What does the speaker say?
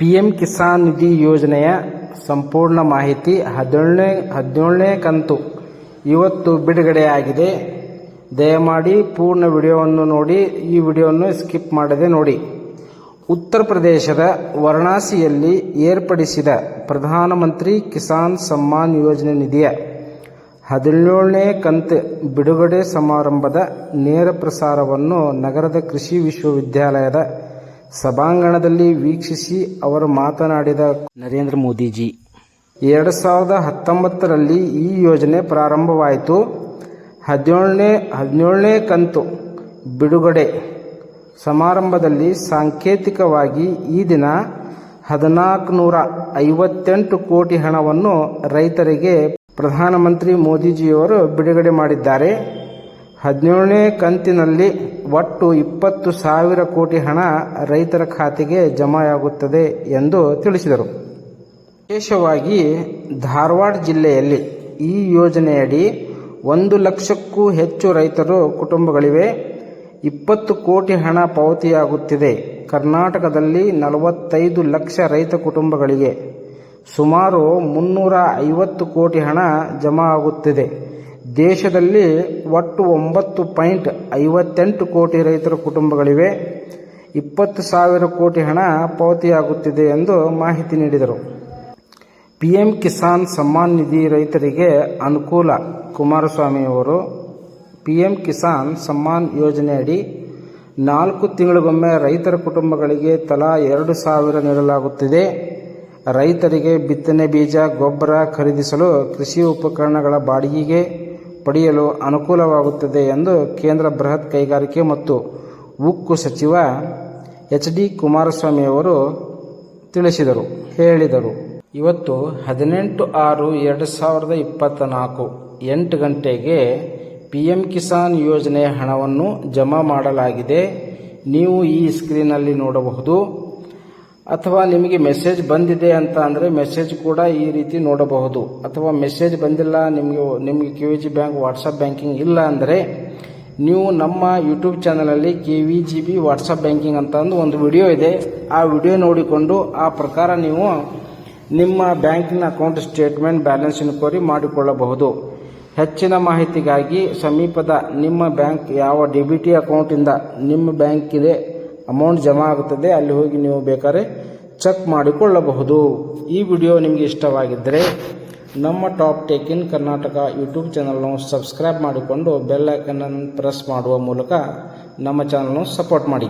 PM Kisan ನಿಧಿ ಯೋಜನೆಯ ಸಂಪೂರ್ಣ ಮಾಹಿತಿ ಹದಿನೇಳನೇ ಹದಿನೇಳನೇ ಕಂತು ಇವತ್ತು ಬಿಡುಗಡೆಯಾಗಿದೆ. ದಯಮಾಡಿ ಪೂರ್ಣ ವಿಡಿಯೋವನ್ನು ನೋಡಿ, ಈ ವಿಡಿಯೋವನ್ನು ಸ್ಕಿಪ್ ಮಾಡದೆ ನೋಡಿ. ಉತ್ತರ ಪ್ರದೇಶದ ವಾರಣಾಸಿಯಲ್ಲಿ ಏರ್ಪಡಿಸಿದ ಪ್ರಧಾನಮಂತ್ರಿ ಕಿಸಾನ್ ಸಮ್ಮಾನ್ ಯೋಜನೆ ನಿಧಿಯ ಹದಿನೇಳನೇ ಕಂತು ಬಿಡುಗಡೆ ಸಮಾರಂಭದ ನೇರ ಪ್ರಸಾರವನ್ನು ನಗರದ ಕೃಷಿ ವಿಶ್ವವಿದ್ಯಾಲಯದ ಸಭಾಂಗಣದಲ್ಲಿ ವೀಕ್ಷಿಸಿ ಅವರು ಮಾತನಾಡಿದ ನರೇಂದ್ರ ಮೋದಿಜಿ, ಎರಡು ಸಾವಿರದ ಹತ್ತೊಂಬತ್ತರಲ್ಲಿ ಈ ಯೋಜನೆ ಪ್ರಾರಂಭವಾಯಿತು. ಹದಿನೇಳನೇ ಹದಿನೇಳನೇ ಕಂತು ಬಿಡುಗಡೆ ಸಮಾರಂಭದಲ್ಲಿ ಸಾಂಕೇತಿಕವಾಗಿ ಈ ದಿನ ಹದಿನಾಲ್ಕು ನೂರ ಐವತ್ತೆಂಟು ಕೋಟಿ ಹಣವನ್ನು ರೈತರಿಗೆ ಪ್ರಧಾನಮಂತ್ರಿ ಮೋದಿಜಿಯವರು ಬಿಡುಗಡೆ ಮಾಡಿದ್ದಾರೆ. ಹದಿನೇಳನೇ ಕಂತಿನಲ್ಲಿ ಒಟ್ಟು ಇಪ್ಪತ್ತು ಸಾವಿರ ಕೋಟಿ ಹಣ ರೈತರ ಖಾತೆಗೆ ಜಮೆಯಾಗುತ್ತದೆ ಎಂದು ತಿಳಿಸಿದರು. ವಿಶೇಷವಾಗಿ ಧಾರವಾಡ ಜಿಲ್ಲೆಯಲ್ಲಿ ಈ ಯೋಜನೆಯಡಿ ಒಂದು ಲಕ್ಷಕ್ಕೂ ಹೆಚ್ಚು ರೈತರು ಕುಟುಂಬಗಳಿವೆ. ಇಪ್ಪತ್ತು ಕೋಟಿ ಹಣ ಪಾವತಿಯಾಗುತ್ತಿದೆ. ಕರ್ನಾಟಕದಲ್ಲಿ ನಲವತ್ತೈದು ಲಕ್ಷ ರೈತ ಕುಟುಂಬಗಳಿಗೆ ಸುಮಾರು ಮುನ್ನೂರ ಐವತ್ತು ಕೋಟಿ ಹಣ ಜಮಾ ಆಗುತ್ತಿದೆ ದೇಶದಲ್ಲಿ ಒಟ್ಟು ಒಂಬತ್ತು ಪಾಯಿಂಟ್ ಐವತ್ತೆಂಟು ಕೋಟಿ ರೈತರ ಕುಟುಂಬಗಳಿವೆ. ಇಪ್ಪತ್ತು ಸಾವಿರ ಕೋಟಿ ಹಣ ಪಾವತಿಯಾಗುತ್ತಿದೆ ಎಂದು ಮಾಹಿತಿ ನೀಡಿದರು. ಪಿಎಂ ಕಿಸಾನ್ ಸಮ್ಮಾನ್ ನಿಧಿ ರೈತರಿಗೆ ಅನುಕೂಲ. ಕುಮಾರಸ್ವಾಮಿಯವರು ಪಿಎಂ ಕಿಸಾನ್ ಸಮ್ಮಾನ್ ಯೋಜನೆಯಡಿ ನಾಲ್ಕು ತಿಂಗಳಿಗೊಮ್ಮೆ ರೈತರ ಕುಟುಂಬಗಳಿಗೆ ತಲಾ ಎರಡು ಸಾವಿರ ನೀಡಲಾಗುತ್ತಿದೆ. ರೈತರಿಗೆ ಬಿತ್ತನೆ ಬೀಜ, ಗೊಬ್ಬರ ಖರೀದಿಸಲು ಕೃಷಿ ಉಪಕರಣಗಳ ಬಾಡಿಗೆಗೆ ಪಡೆಯಲು ಅನುಕೂಲವಾಗುತ್ತದೆ ಎಂದು ಕೇಂದ್ರ ಬೃಹತ್ ಕೈಗಾರಿಕೆ ಮತ್ತು ಉಕ್ಕು ಸಚಿವ ಎಚ್ ಡಿ ಕುಮಾರಸ್ವಾಮಿಯವರು ತಿಳಿಸಿದರು, ಹೇಳಿದರು. ಇವತ್ತು ಹದಿನೆಂಟು ಆರು ಎರಡು ಸಾವಿರದ ಇಪ್ಪತ್ತ ನಾಲ್ಕು ಎಂಟು ಗಂಟೆಗೆ ಪಿ ಎಂ ಕಿಸಾನ್ ಯೋಜನೆಯ ಹಣವನ್ನು ಜಮಾ ಮಾಡಲಾಗಿದೆ. ನೀವು ಈ ಸ್ಕ್ರೀನಲ್ಲಿ ನೋಡಬಹುದು. ಅಥವಾ ನಿಮಗೆ ಮೆಸೇಜ್ ಬಂದಿದೆ ಅಂತ ಅಂದರೆ ಮೆಸೇಜ್ ಕೂಡ ಈ ರೀತಿ ನೋಡಬಹುದು. ಅಥವಾ ಮೆಸೇಜ್ ಬಂದಿಲ್ಲ, ನಿಮಗೆ ನಿಮಗೆ K V G bank WhatsApp banking ಇಲ್ಲ ಅಂದರೆ ನೀವು ನಮ್ಮ ಯೂಟ್ಯೂಬ್ ಚಾನಲಲ್ಲಿ K V G B WhatsApp banking ಅಂತ ಅಂದು ಒಂದು ವಿಡಿಯೋ ಇದೆ. ಆ ವಿಡಿಯೋ ನೋಡಿಕೊಂಡು ಆ ಪ್ರಕಾರ ನೀವು ನಿಮ್ಮ ಬ್ಯಾಂಕಿನ ಅಕೌಂಟ್ ಸ್ಟೇಟ್ಮೆಂಟ್ ಬ್ಯಾಲೆನ್ಸ್ ಇನ್ಕ್ವೈರಿ ಮಾಡಿಕೊಳ್ಳಬಹುದು. ಹೆಚ್ಚಿನ ಮಾಹಿತಿಗಾಗಿ ಸಮೀಪದ ನಿಮ್ಮ ಬ್ಯಾಂಕ್ ಯಾವ ಡಿ ಬಿ ಟಿ ಅಕೌಂಟಿಂದ ನಿಮ್ಮ ಬ್ಯಾಂಕಿಗೆ ಅಮೌಂಟ್ ಜಮಾ ಆಗುತ್ತದೆ, ಅಲ್ಲಿ ಹೋಗಿ ನೀವು ಬೇಕಾದ್ರೆ ಚೆಕ್ ಮಾಡಿಕೊಳ್ಳಬಹುದು. ಈ ವಿಡಿಯೋ ನಿಮಗೆ ಇಷ್ಟವಾಗಿದ್ದರೆ ನಮ್ಮ top take in Karnataka YouTube ಚಾನಲ್ನ ಸಬ್ಸ್ಕ್ರೈಬ್ ಮಾಡಿಕೊಂಡು ಬೆಲ್ ಪ್ರೆಸ್ ಮಾಡುವ ಮೂಲಕ ನಮ್ಮ ಚಾನಲ್ನ ಸಪೋರ್ಟ್ ಮಾಡಿ.